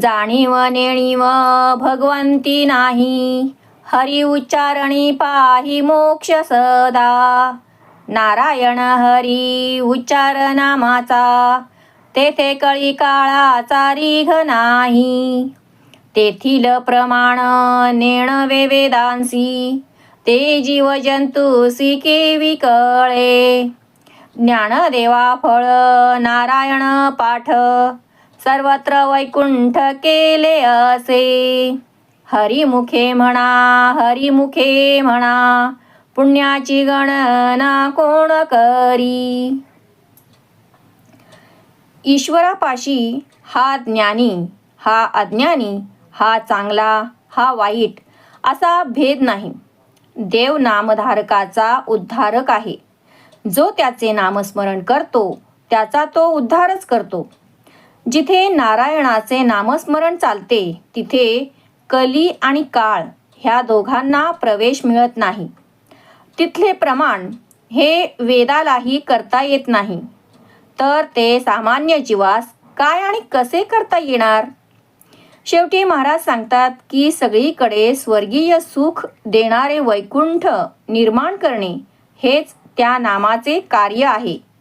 जाणीव नेणीव भगवंती नाही. हरी उच्चारणी पाही मोक्ष सदा. नारायण हरी उच्चार नामाचा. तेथे कळी काळाचा रिघ नाही. तेथील प्रमाण नेण वेदांसी. ते जीव जंतुसी केवी कळे ज्ञानदेवा फळ नारायण पाठ. सर्वत्र वैकुंठ केले असे. हरिमुखे म्हणा हरिमुखे म्हणा पुण्याची गणना कोण करी? ईश्वरापाशी हा ज्ञानी हा अज्ञानी हा चांगला हा वाईट असा भेद नाही. देव नामधारकाचा उद्धारक आहे. जो त्याचे नामस्मरण करतो त्याचा तो उद्धारच करतो. जिथे नारायणाचे नामस्मरण चालते तिथे कली आणि काळ ह्या दोघांना प्रवेश मिळत नाही. तिथले प्रमाण हे वेदालाही करता येत नाही. तर ते सामान्य जीवास काय आणि कसे करता येणार? शेवटी महाराज सांगतात की सगळीकडे स्वर्गीय सुख देणारे वैकुंठ निर्माण करणे हेच त्या नामाचे कार्य आहे.